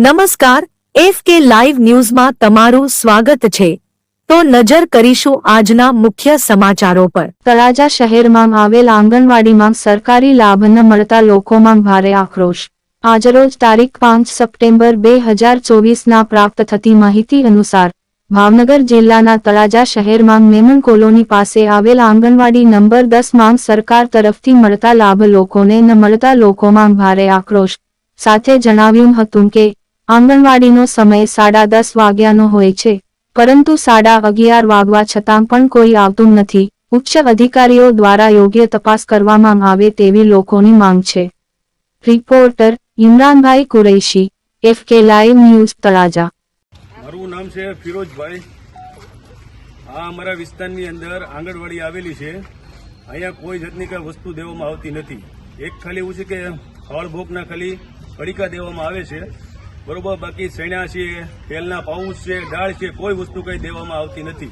નમસ્કાર, F K live ન્યૂઝમાં તમારું સ્વાગત છે. તો નજર કરીશું આજના મુખ્ય સમાચારો પર. તળાજા શહેરમાં આવેલ આંગણવાડીમાં સરકારી લાભ ન મળતા લોકોમાં ભારે આક્રોશ. આજરોજ તારીખ પાંચ સપ્ટેમ્બર બે હજાર ચોવીસના પ્રાપ્ત થતી માહિતી અનુસાર, ભાવનગર જિલ્લાના તળાજા શહેરમાં મેમન કોલોની પાસે આવેલ આંગણવાડી નંબર દસમાં સરકાર તરફથી મળતા લાભ લોકોને ન મળતા લોકોમાં ભારે આક્રોશ. સાથે જણાવ્યું હતું કે આંગણવાડીનો સમય સાડા દસ વાગ્યાનો હોય છે, પરંતુ સાડા અગિયાર વાગવા છતાં પણ કોઈ આવતું નથી. ઉચ્ચ અધિકારીઓ દ્વારા યોગ્ય તપાસ કરવામાં આવે તેવી લોકોની માંગ છે. Reporter Imranbhai Qureshi, F K live news Talaja. મારું નામ છે ફિરોજભાઈ. આ અમારા વિસ્તારની અંદર આંગણવાડી આવેલી છે. અહીંયા કોઈ જાતની કઈ વસ્તુ દેવામાં આવતી નથી. એક ખાલી એવું છે કે ફળ ભોગના ખાલી પડીકા દેવામાં આવે છે. બરોબર, બાકી સૈણા છે, તેલના પાઉચ છે, દાળ છે, કોઈ વસ્તુ કઈ દેવામાં આવતી નથી.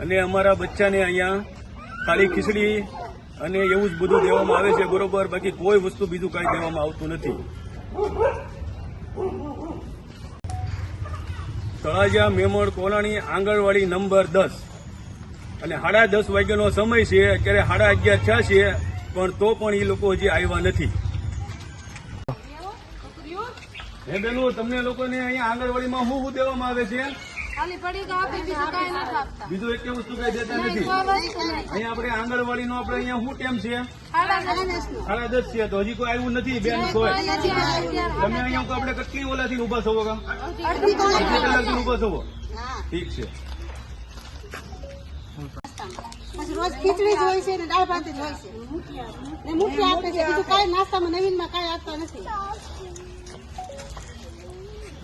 અને અમારા બચ્ચાને અહીંયા ખાલી ખીચડી અને એવું જ બધું દેવામાં આવે છે, બરોબર, બાકી કોઈ વસ્તુ બીજું કઈ દેવામાં આવતું નથી. તળાજા મેમણ કોલાણી આંગણવાડી નંબર દસ. અને સાડા દસ વાગ્યાનો સમય છે, અત્યારે સાડા અગિયાર થયા છે, પણ તો પણ એ લોકો હજી આવ્યા નથી. હે બેનો તમને લોકોને અહીંયા આંગણવાડીમાં શું શું દેવામાં આવે છે? ખાલી પડી ગયા આપી બીજું કાંઈ નથી આપતા. બીજું એક વસ્તુ કઈ દેતા નથી. અહીંયા આપણે આંગણવાડીનો આપણે અહીંયા શું ટેમ છે? સાડા દસ છે. તો હજી કોઈ આવ્યું નથી બેન? કોઈ. તમે અહીંયા આપણે કેટલી ઓલાથી ઊભા થવો કા? અડધી કલાકથી ઊભા થવો ઠીક છે. રોજ ખીચડી જ હોય છે ને દાળ ભાત જ હોય છે. ને મુઠી આપે છે. બીજું કાંઈ નાસ્તામાં નવીનમાં કાંઈ આપતા નથી.